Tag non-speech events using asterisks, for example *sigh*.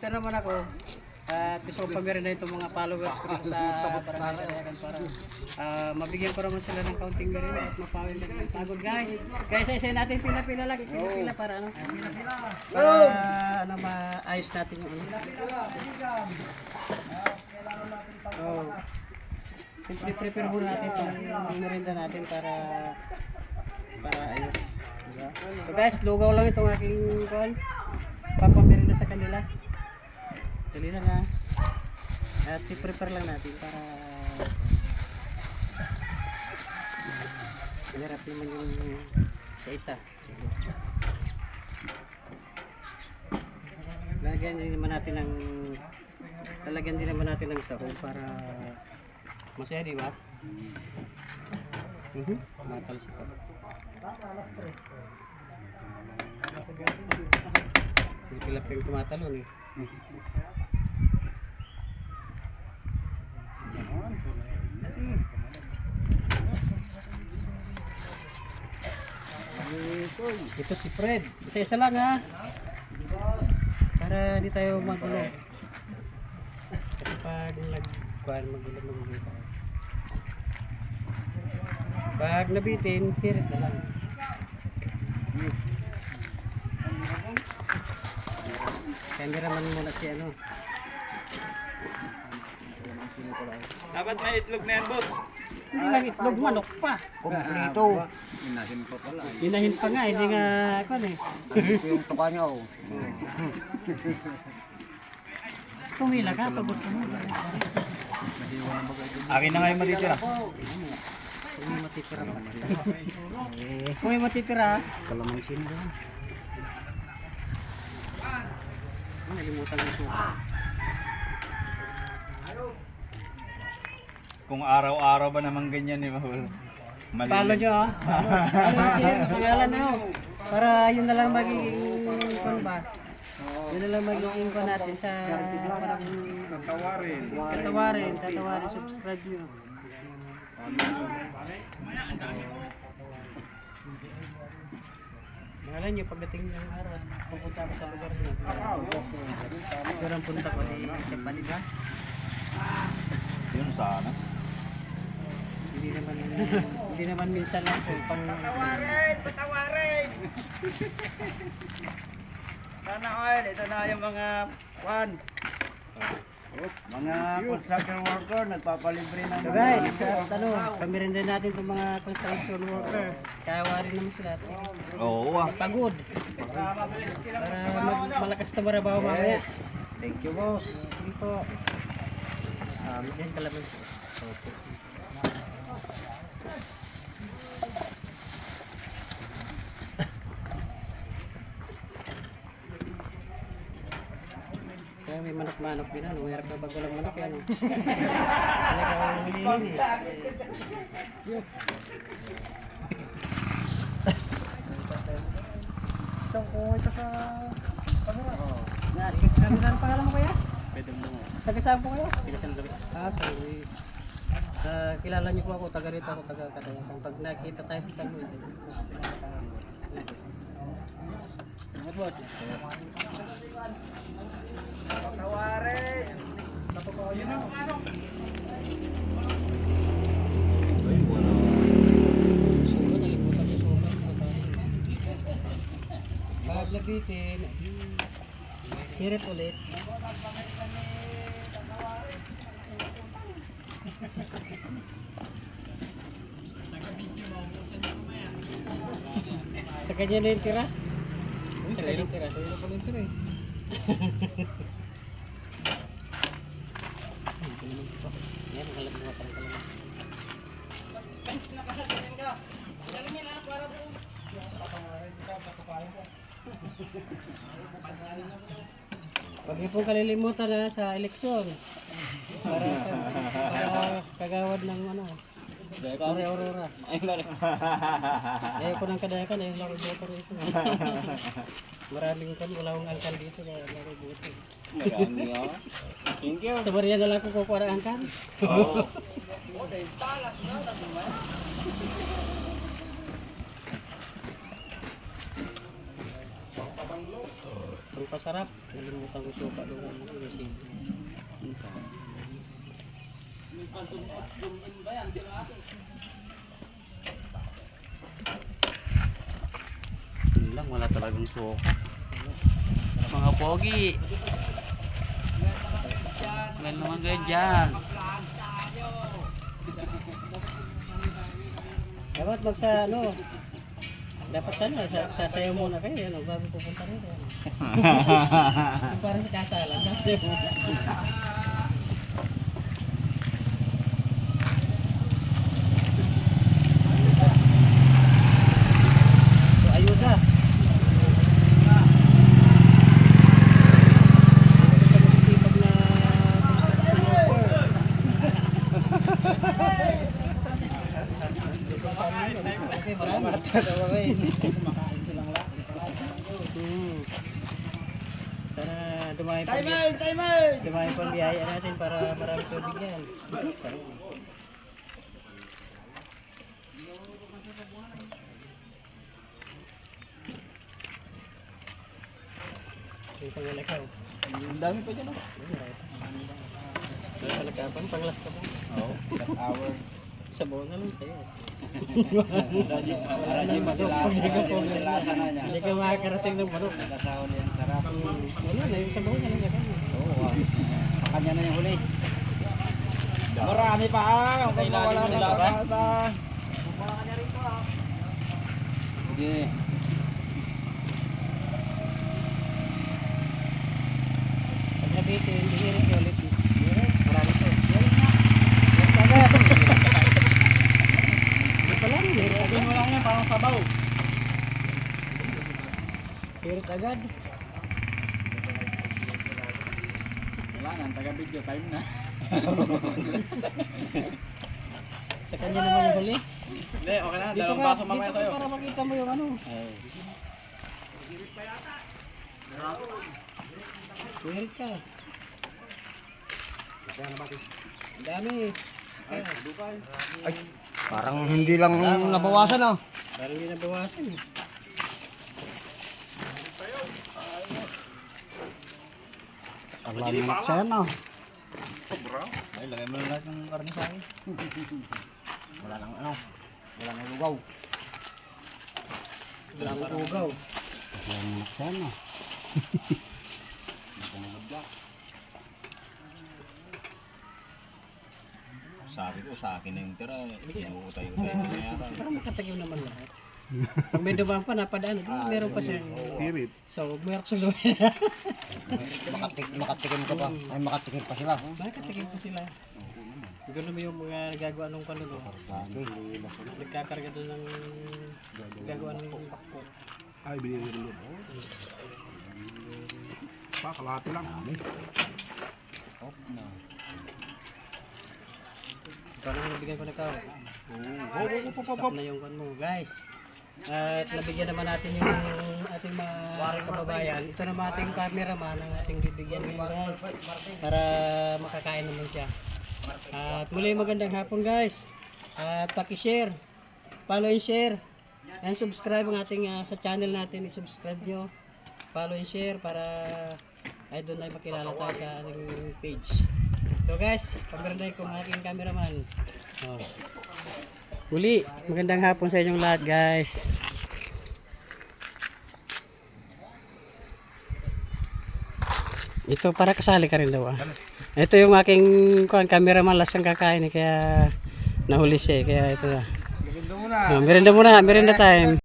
nag-prepare naman ako. At gusto ko pamirihin itong mga followers ko sa *laughs* Barangay para ah, mabigyan ko naman sila ng kaunting merienda at mapawin na ng pagod guys. Guys, isa natin pila-pila lang. Pila-pila para ano? Para ano maayos natin yung ano. So, Siyempre prepare muna natin itong merienda natin para para ayos. Diba? So guys, lugaw lang itong aking kuhan. Papamerienda sa kanila. Dali lang ha. At i-prepare lang natin para Mahirap naman yung sa isa. Lagyan din naman natin ng lalagyan din naman natin ng sahog para masaya di ba? Mhm. Matalsik pa. May kilap yung tumatalon eh. Ito si Fred. Isa-isa lang ha. Para di tayo magulo. Kasi pag nagkuhan magulo magulo tayo. Pag nabitin, hirit na lang. Cameraman muna si ano. Dapat may itlog na yan, bot. Hindi lang itlog, manok pa. Kompleto. Inahin pa pala. Hinahin pa nga, hindi nga ako eh. Ito yung tuka niya oh. Pumila ka pag gusto mo. Akin na nga yung matitira. Kung may matitira. Kung may matitira, Kalamansin ba? ah, nalimutan ko suka. Kung araw-araw ba naman ganyan ni Mahul? Mali. Follow nyo ah. Ano kasi pangalan nyo. Para yun na lang magiging kon ba? Yun na lang magiging kon natin sa parang Tawarin. tatawarin, tatawarin, subscribe nyo. Pangalan nyo, pagdating ng araw, pupunta ako sa lugar nyo. Pero ang punta ko di sa Paniga. Yun sana. Hindi naman, hindi naman minsan lang po pang... Sana oil, ito na yung mga kwan. Mga construction worker nagpapalibre ng So guys, at ano, pamirinda natin itong mga construction worker. Kawa rin naman sila. Oo ah. Pagod. Para mag, malakas na marabaho mamaya. Thank you boss. Hindi po. Um, yan kalaban. May manok-manok din ano, mayroon pa pag walang manok yan. Talaga ang hilihin eh. Isang ko ito sa camera. Nga, ikas kami na ang pangalan mo kaya? Pwede mo. Taga saan po kayo? Pinasan gabi. Ah, sorry. Ah, kilala niyo po ako, taga rito ako, taga Kadayakan. Pag nakita tayo sa San Luis, eh. Mga boss. Nabitin, hirit ulit. Sa kanya na yung tira? Sa kanya yung tira. Sa kanya pala yung tira eh. *laughs* Yan, nakalamuha pa rin kalamuha. Huwag niyo pong kalilimutan na sa eleksyon. Para, para kagawad ng ano. Para Aurora. Ayaw ko ng kadayakan, ayaw lang boto rito. Maraming kan, wala akong angkan dito kaya wala akong boto. Marami ah. Thank you. Sa Maria na lang ko kukuha ng angkan. Oo. Itong pasarap. Nalimutan ko suka doon ang kasi. Yun lang, wala talagang suka. Mga pogi. Well naman kayo dyan. Dapat mag sa ano, dapat sana sa, sasayaw muna kayo, ano, bago pupunta rin. Ano. *laughs* Parang sa kasalan, sasayaw muna. So, ayuda. Masisipag na construction worker. Kasi marami. Hmm. Sana dumami pa Timer! Timer! dumami pa ang biyaya natin para marami tubig yan. Yung pangalakaw. Ang dami pa dyan. oh. Yung pangalakaw, panglas ka pa. Oo, last hour. Sabaw na lang tayo. Radyo, radyo madilasa na niya. Hindi ka makakarating ng manok. Nagkasahol yung sarap. Hmm, Wala na, yung sabaw na lang yan. Oo, ah. sa kanya na yung huli. Marami pa ah, kung wala na sa Sige. Pag nabiti, hindi hirit ka ulit. Marami to. Agad. mo lang yan, parang sabaw. Hirit agad. Wala na, taga-video time na. *laughs* Sa kanya naman yung huli. Hindi, okay na. Dito ka, dito ka para makita mo yung ano. Hirit ka. Ang dami. Parang hindi lang nabawasan ah. Parang hindi nabawasan eh. Ang lalim ng siya na. Ay, lagay mo na lahat ng karne sa akin. Wala nang ano. Wala nang lugaw. Wala akong ugaw. Ang lalim ng siya na. *laughs* Sabi ko, sa akin na yung tira. Inuutay-utay na yata. Parang makatagiw naman lahat. Pag may dumaan pa, napadaan. Di, meron pa siyang... So, meron sa luwa. Makatik makatikim ka pa. Ay makatikim pa sila. Nakatagiw pa sila. Ganun mo yung mga nagagawa ng panulo. Nagkakarga doon ng gagawa ng bakpo. Ay, binili rin doon. Pa, kalahati lang. Parang nabigyan ko na ka. Stop na yung kan mo, guys. At nabigyan naman natin yung ating mga kababayan. Ito naman ating cameraman ang ating bibigyan ngayon guys. Para makakain naman siya. At muli magandang hapon guys. At paki-share, follow and share. And subscribe ang ating ah, sa channel natin. I-subscribe nyo. Follow and share para ay doon ay makilala tayo sa ating page. So guys, pagkaranday ko ang aking cameraman. Oh. Muli, magandang hapon sa inyong lahat guys. Ito para kasali ka rin daw ah. Ito yung aking kuan cameraman last ang kakain eh, kaya nahuli siya eh, kaya ito na. Oh, merenda muna, merenda time.